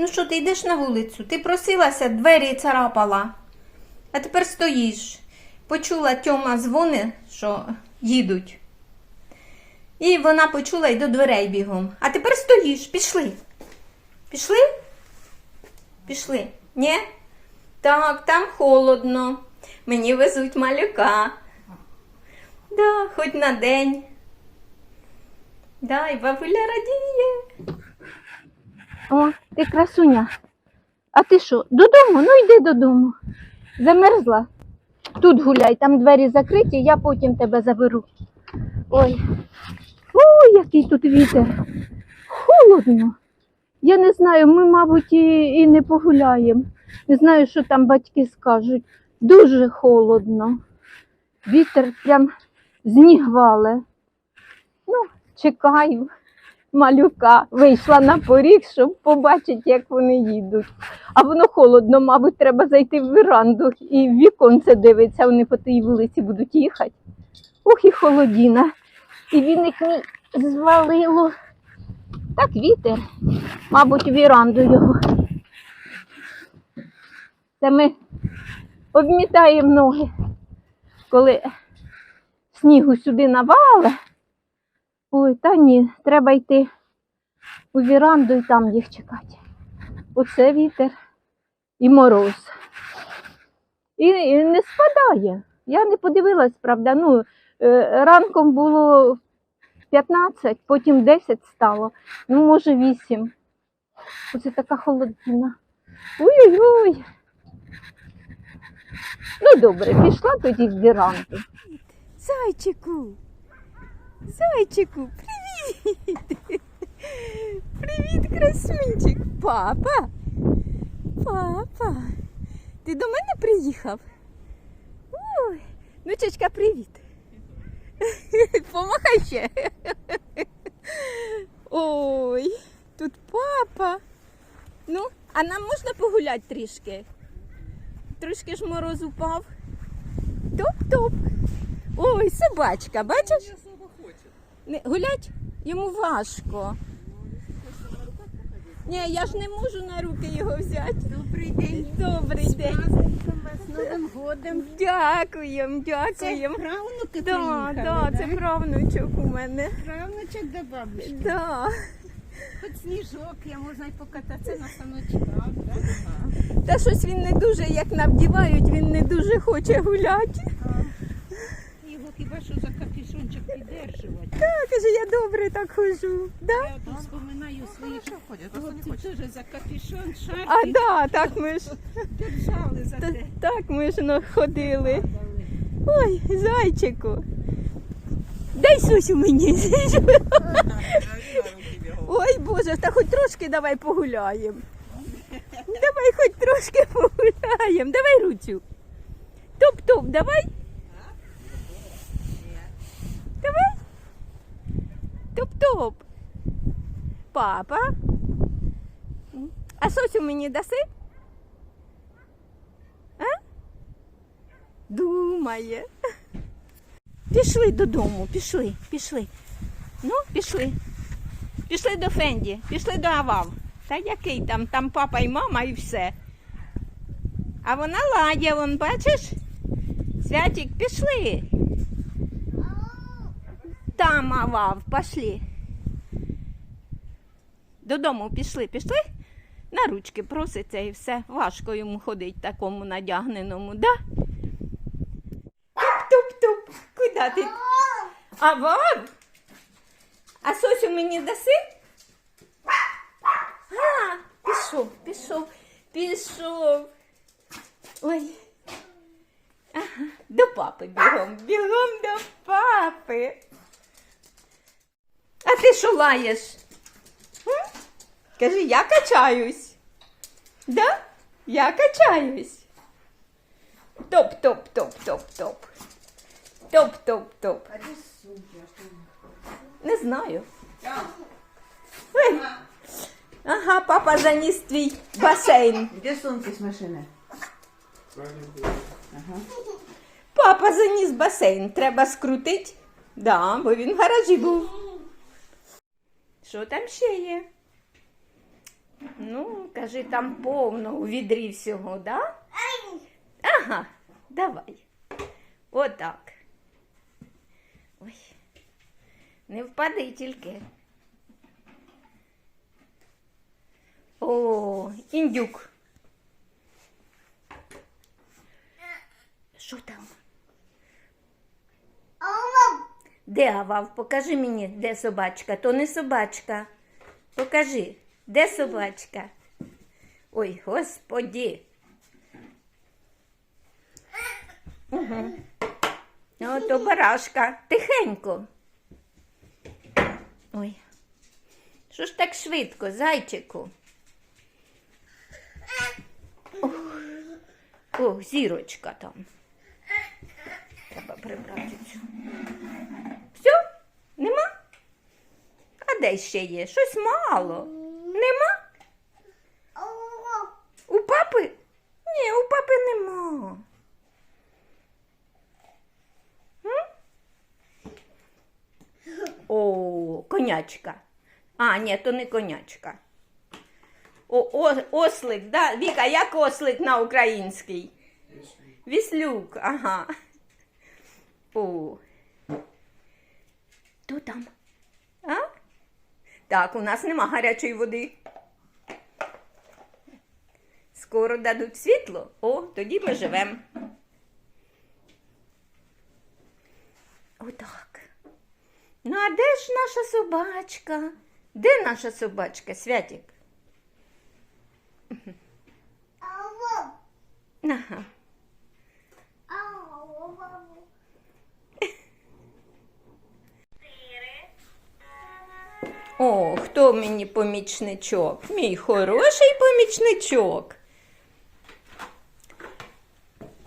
Ну що, ти йдеш на вулицю? Ти просилася, двері царапала. А тепер стоїш. Почула Тьома дзвони, що їдуть. І вона почула й до дверей бігом. А тепер стоїш, пішли. Пішли? Пішли. Ні? Так, там холодно. Мені везуть малюка. Да, хоч на день. Да, і бабуля радіє. О, ти красуня. А ти що, додому? Ну йди додому. Замерзла. Тут гуляй, там двері закриті, я потім тебе заберу. Ой. Ой, який тут вітер. Холодно. Я не знаю, ми, мабуть, і, і не погуляємо. Не знаю, що там батьки скажуть. Дуже холодно. Вітер прям зніг вале. Ну, чекаю малюка. Вийшла на поріг, щоб побачити, як вони їдуть. А воно холодно, мабуть, треба зайти в веранду і в віконце дивиться, вони по тій вулиці будуть їхати. Ох, і холодіна. І віник мій звалило. Так вітер. Мабуть, віранду його. Це ми обмітаємо ноги, коли снігу сюди навале. Ой, та ні, треба йти у віранду і там їх чекати. Оце вітер і мороз. І, і не спадає. Я не подивилась, правда. Ну, е, ранком було 15, потім 10 стало, ну, може, 8. Оце така холодина. Ой-ой-ой. Ну, добре, пішла тоді в віранду. Зайчику. Зайчику, привіт! Привіт, красунчик. Папа. Папа. Ти до мене приїхав? Ой, внучечка, привіт. Помахай ще. Ой, тут папа. Ну, а нам можна погуляти трішки? Трошки ж мороз упав. Топ-топ. Ой, собачка, бачиш? Не, гулять йому важко. Ні, я ж не можу на руки його взяти. Добрий день. Добрий день. Праздником вас, з Новим годом. Дякуємо, Це дякуємо. правнуки Да, приїхали, да, це правнучок у мене. Правнучок до бабушки. Да. Хоч сніжок, я можна й покататися на саночках. Да? Та щось він не дуже, як навдівають, він не дуже хоче гуляти. Його хіба що за капюшончик піддержувати. Так, каже, я добре так хожу. Да? Я тут вспоминаю свої хлопці теж за капюшон, А шарфик да, так ми ж держали за те. так ми ж ну, ходили. Ой, зайчику. Дай сусю мені. Ой, Боже, та хоч трошки давай погуляємо. Давай хоч трошки погуляємо. Давай руцю. Топ-топ. Давай. Топ-топ. Папа. А сосю мені даси? А? Думає. Пішли додому, пішли, пішли. Ну, пішли. Пішли до Фенді, пішли до Авав. Та який там, там папа і мама і все. А вона ладя, вон, бачиш? Святик, пішли. Там Авав, пішли. Додому пішли, пішли? На ручки проситься і все. Важко йому ходить такому надягненому, да? Туп-туп-туп. Куди ти? А вон? А сосю мені даси? А, пішов, пішов, пішов. Ой. Ага, до папи бігом, бігом до папи. Ти що лаєш? Кажи, я качаюсь. Да? Я качаюсь. Топ-топ-топ-топ-топ. Топ-топ-топ. Не знаю. Ой. Ага, папа заніс твій басейн. Де сумки з машини? Папа заніс басейн. Треба скрутити. Да, бо він в гаражі був. Що там ще є? Ну, кажи, там повно у відрі всього, да? Ага, давай. Отак. Ой. Не впади тільки. О, індюк. Що там? Де Авав? Покажи мені, де собачка. То не собачка. Покажи, де собачка? Ой, господі. Угу. О, то барашка. Тихенько. Ой. Що ж так швидко, зайчику? Ох, Ох, зірочка там. Треба прибрати цю. Все? Нема? Де ще є? Щось мало. Нема? У папи? Ні, у папи нема. О, конячка. А, ні, то не конячка. О, о, ослик, да? Віка, як ослик на український? Віслюк, ага. О. Хто там? Так, у нас нема гарячої води. Скоро дадуть світло, о, тоді ми живемо. Отак. Ну, а де ж наша собачка? Де наша собачка, Святік? Ага. О, хто мені помічничок? Мій хороший помічничок.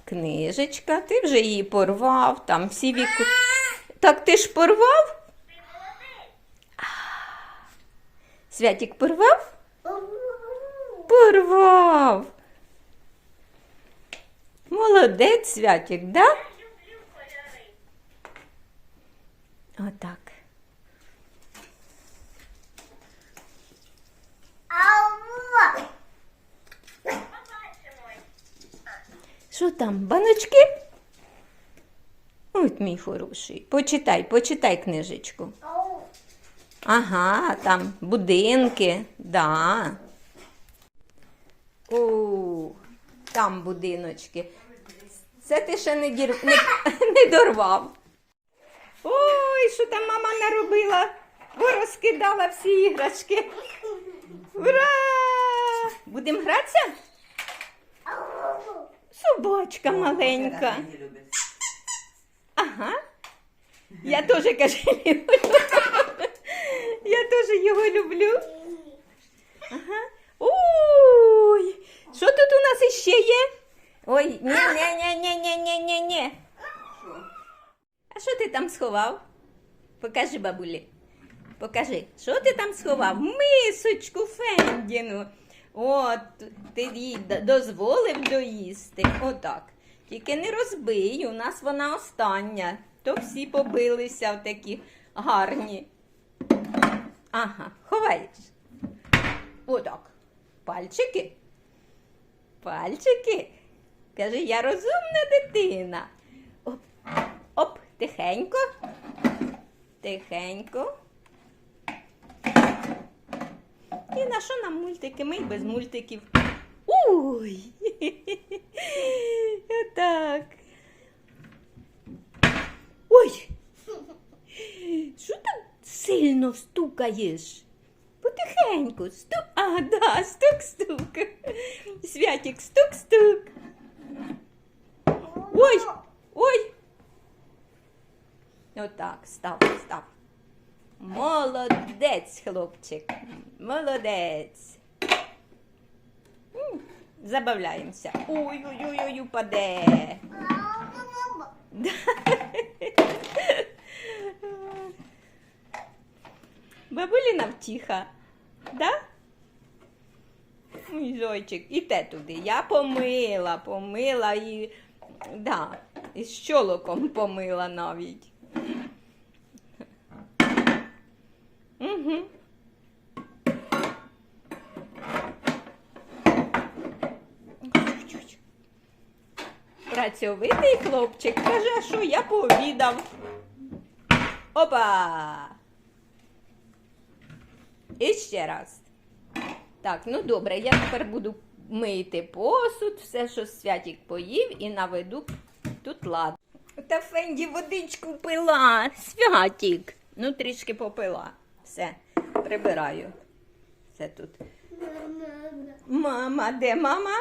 Книжечка, ти вже її порвав, там всі віку. Так ти ж порвав? Святік порвав? Порвав. Молодець, Святік, да? Отак. Що там, баночки? От мій хороший. Почитай, почитай книжечку. Ага, там будинки, да. О, там будиночки. Це ти ще не, дір... не... не дорвав. Ой, що там мама наробила? Порозкидала всі іграшки. Ура! Будемо гратися? Собачка маленька. Ага. Я теж каже. Я теж його люблю. Ага. Ой! Що тут у нас іще є? Ой, ні ні ні ні ні ні ні А що ти там сховав? Покажи бабулі. Покажи, що ти там сховав? Мисочку Фендіну. От, ти їй дозволив доїсти. Отак. Тільки не розбий, у нас вона остання. То всі побилися в такі гарні. Ага, ховаєш. Отак. Пальчики. Пальчики. Каже, я розумна дитина. Оп, оп, тихенько. Тихенько. І на що нам мультики? Ми й без мультиків. Ой! Отак. Ой! Що так сильно стукаєш? Потихеньку. Стук. А, да, стук-стук. Святик, стук-стук. Ой! Ой! Отак, став, став. Молодець, хлопчик. Молодець. Забавляємося. Ой-ой-ой, упаде. Бабуліна втіха. Да? Мій зойчик, і те туди. Я помила, помила і. Да, і з щолоком помила навіть. Угу. Працьовитий хлопчик каже, що я пообідав. Опа! І ще раз. Так, ну добре, я тепер буду мити посуд, все, що святік поїв, і наведу тут лад. Та Фенді водичку пила, святік. Ну, трішки попила. Все, прибираю. Все тут. Мама, де мама?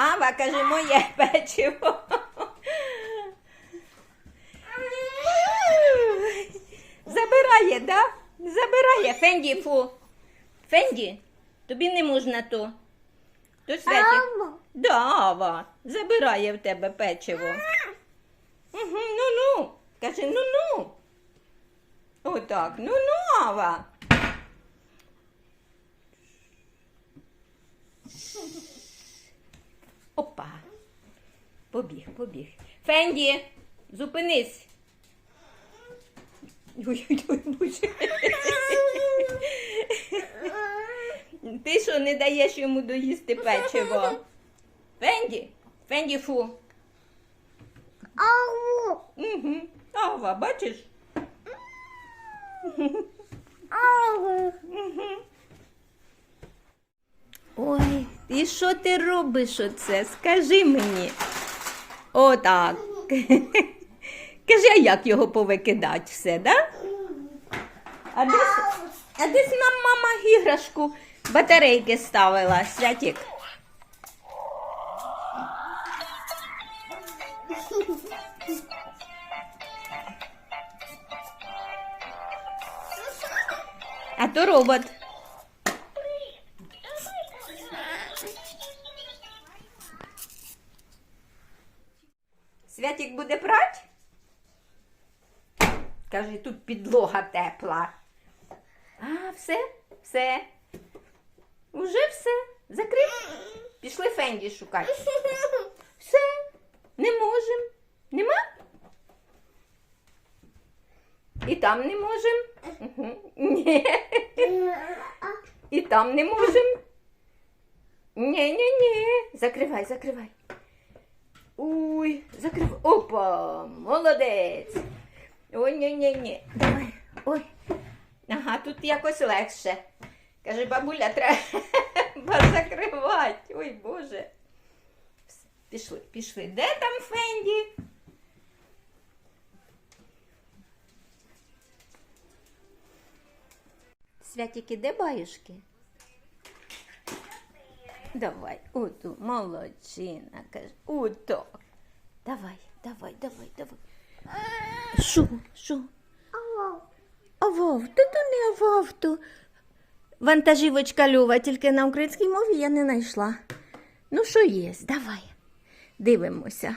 Ава, каже, моє печиво. Забирає, да? Забирає. Фенді, фу. Фенді, тобі не можна то. То Святік. Да, Ава, забирає в тебе печиво. Угу, ну-ну. Каже, ну-ну. Отак, ну-ну, Ава. Опа. Побіг, побіг. Фенді, зупинись. Ой-ой-ой, боже. Ти що не даєш йому доїсти печиво? Фенді, Фенді фу. Ау! Угу. Ава, бачиш? Ау! Ой, і що ти робиш оце? Скажи мені. Отак. Кажи, а як його повикидати все, да? А десь, а десь нам мама іграшку батарейки ставила, святік. А то робот. Святік буде прать? Каже, тут підлога тепла. А, все, все. Уже все. Закрив. Пішли Фенді шукати. Все. Не можем. Нема? І там не можем. Угу. Ні. І там не можем. Ні, ні, ні. Закривай, закривай. Ой, закривай. Опа, молодець. Ой, ні, ні, ні. Давай. Ой. Ага, тут якось легше. Каже, бабуля, треба закривати. Ой, Боже. Пішли, пішли. Де там Фенді? Святіки, де баюшки? Давай, оту, молодчина, каже. уто. Давай, давай, давай, давай. Що, що? Овов, та то не авав, то вантажівочка Льова, тільки на українській мові я не знайшла. Ну, що є, давай. Дивимося.